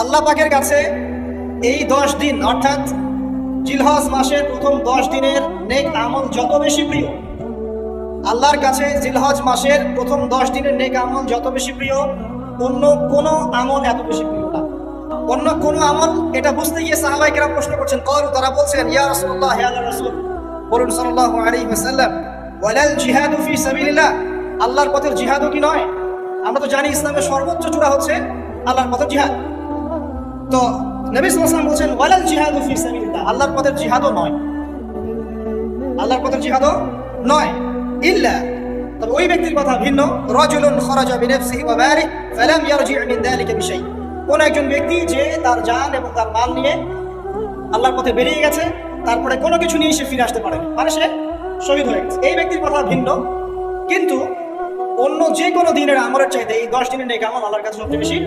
আল্লাহ পাকের কাছে এই দশ দিন, অর্থাৎ জিলহজ মাসের প্রথম দশ দিনের নেক আমল যত বেশি প্রিয়, আল্লাহর কাছে জিলহজ মাসের প্রথম দশ দিনের নেক আমল যত বেশি প্রিয়, অন্য কোনো আমল এত বেশি প্রিয় না। অন্য কোনো আমল এটা বুঝতে গিয়ে সাহাবাই কেরাম প্রশ্ন করছেন কর তারা বলছেন, ইয়া রাসূলুল্লাহ হে আল্লাহর রাসূল। বলুন, সাল্লাল্লাহু ওয়ালাল জিহাদু ফি সাবিলিল্লাহ। আল্লাহর পথের জিহাদও কি নয়? আমরা তো জানি ইসলামের সর্বোচ্চ চূড়া হচ্ছে আল্লাহর পথের জিহাদ। তো নবী সাল্লাল্লাহু বলছেন, ওয়ালাল জিহাদু আল্লাহর পথের জিহাদও নয়। আল্লাহর পথের জিহাদও নয়। ইল্লা, তবে ওই ব্যক্তির কথা ভিন্ন। রাজুলুন খরাজা বিনাফসিহি ওয়া মালিহি ফালাম ইয়ারজি' মিন যালিকা বিশাই। কোন একজন ব্যক্তি যে তার জান এবং তার মাল নিয়ে আল্লাহর পথে বেরিয়ে গেছে, তারপরে কোনো কিছু নিয়ে সে ফিরে আসতে পারেনি মানে সে শহীদ হয়ে গেছে। এই ব্যক্তির কথা ভিন্ন। কিন্তু অন্য যে কোনো দিনের আমলের চাইতে এই দশ দিনের নেক আমল আল্লাহর কাছে সবচেয়ে বেশি